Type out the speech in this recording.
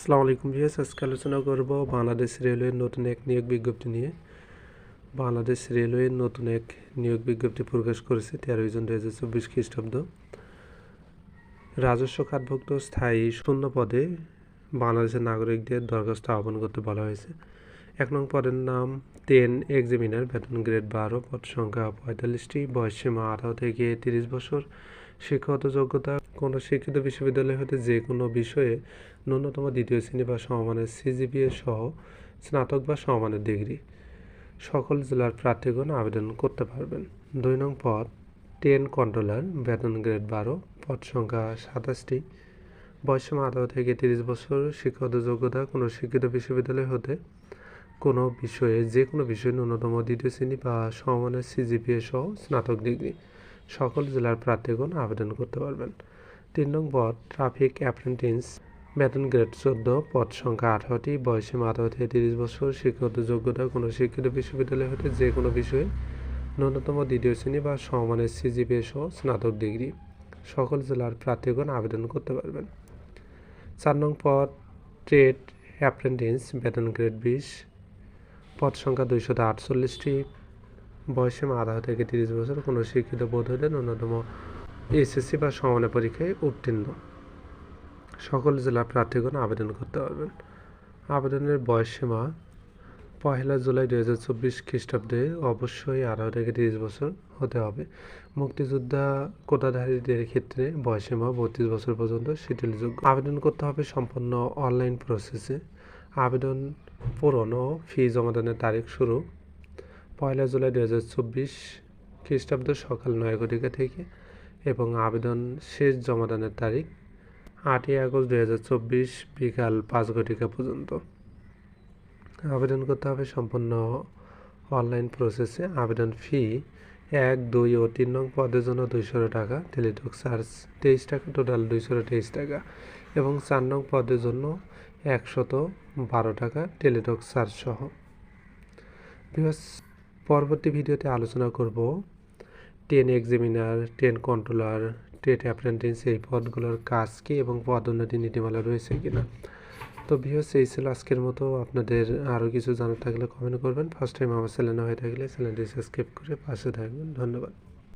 আসসালামু আলাইকুম ভিএস আজকে আলোচনা করব বাংলাদেশ রেলওয়ের নতুন এক নিয়োগ বিজ্ঞপ্তি নিয়ে। বাংলাদেশ রেলওয়ে নতুন এক নিয়োগ বিজ্ঞপ্তি প্রকাশ করেছে তেরোই জুন দু হাজার চব্বিশ খ্রিস্টাব্দ। রাজস্ব খাতভুক্ত স্থায়ী শূন্য পদে বাংলাদেশের নাগরিকদের দরখাস্ত আহ্বান করতে বলা হয়েছে। এক নং পদের নাম টেন এক্সামিনার বেতন গ্রেড বারো, পদ সংখ্যা পঁয়তাল্লিশটি বয়সসীমা আঠারো থেকে তিরিশ বছর। শিক্ষাগত যোগ্যতা কোনো শিক্ষিত বিশ্ববিদ্যালয় হতে যে কোনো বিষয়ে ন্যূনতম দ্বিতীয় শ্রেণি বা সমমানের সিজিপিএ সহ স্নাতক বা সমমানের ডিগ্রি। সকল জেলার প্রার্থীগণ আবেদন করতে পারবেন। দুই নং পদ, টেন কন্ট্রোলার, বেতন গ্রেড বারো, পদ সংখ্যা সাতাশটি বয়সসীমা আঠারো থেকে তিরিশ বছর। শিক্ষাগত যোগ্যতা কোনো শিক্ষিত বিশ্ববিদ্যালয় হতে কোনো বিষয়ে, যে কোনো বিষয়ে ন্যূনতম দ্বিতীয় শ্রেণি বা সমমানের সিজিপিএ সহ স্নাতক ডিগ্রি সকল জেলার প্রার্থীগণ আবেদন করতে পারবেন। তিন নং পদ ট্রাফিক অ্যাপ্রেন্টিস, বেতন গ্রেড চোদ্দ, পদ সংখ্যা আঠারোটি, বয়সে আঠারো থেকে তিরিশ বছর, শিক্ষাগত যোগ্যতা কোনো শিক্ষিত বিশ্ববিদ্যালয় হতে যে কোনো বিষয়ে ন্যূনতম দ্বিতীয় শ্রেণি বা সমমানের সিজিপিএ সহ স্নাতক ডিগ্রি সকল জেলার প্রার্থীগণ আবেদন করতে পারবেন। চার নং পদ ট্রেড অ্যাপ্রেন্টিস, বেতন গ্রেড বিশ পদ সংখ্যা দুইশত আটচল্লিশটি বয়সীমা আঠারো থেকে তিরিশ বছর। কোনো শিক্ষিত বোধ হলে ন্যূনতম এসএসসি বা সমানে পরীক্ষায় উত্তীর্ণ। সকল জেলার প্রার্থীগণ আবেদন করতে পারবেন। আবেদনের বয়সসীমা পহেলা জুলাই দু হাজার চব্বিশ খ্রিস্টাব্দে অবশ্যই আঠারো থেকে তিরিশ বছর হতে হবে। মুক্তিযোদ্ধা কোটাধারীদের ক্ষেত্রে বয়সীমা বত্রিশ বছর পর্যন্ত শিথিলযোগ্য। আবেদন করতে হবে সম্পূর্ণ অনলাইন প্রসেসে। আবেদন পূরণ ও ফি জমাদানের তারিখ শুরু পয়লা জুলাই দু হাজার চব্বিশ খ্রিস্টাব্দ সকাল নয় ঘটিকা থেকে এবং আবেদন শেষ জমাদানের তারিখ আটই আগস্ট দু হাজার চব্বিশ বিকাল পাঁচ ঘটিকা পর্যন্ত। আবেদন করতে হবে সম্পূর্ণ অনলাইন প্রসেসে। আবেদন ফি এক, দুই ও তিন নং পদের জন্য দুইশো টাকা, টেলিটক চার্জ তেইশ টাকা, টোটাল দুইশো তেইশ টাকা এবং চার নং পদের জন্য একশত বারো টাকা টেলিটক চার্জ সহ বিকজ পরবর্তী ভিডিওতে আলোচনা করব টেন এক্সামিনার, টেন কন্ট্রোলার, টেট অ্যাপ্রেন্টিস এই পদগুলোর কাজ কী এবং পদোন্নতি নীতিমালা রয়েছে কিনা তো ভিউস এই ছিল আজকের মতো। আপনাদের আরও কিছু জানার থাকলে কমেন্ট করবেন। ফার্স্ট টাইম আমার চ্যানেল হয়ে থাকলে চ্যানেলটি সাবস্ক্রাইব করে পাশে থাকবেন। ধন্যবাদ।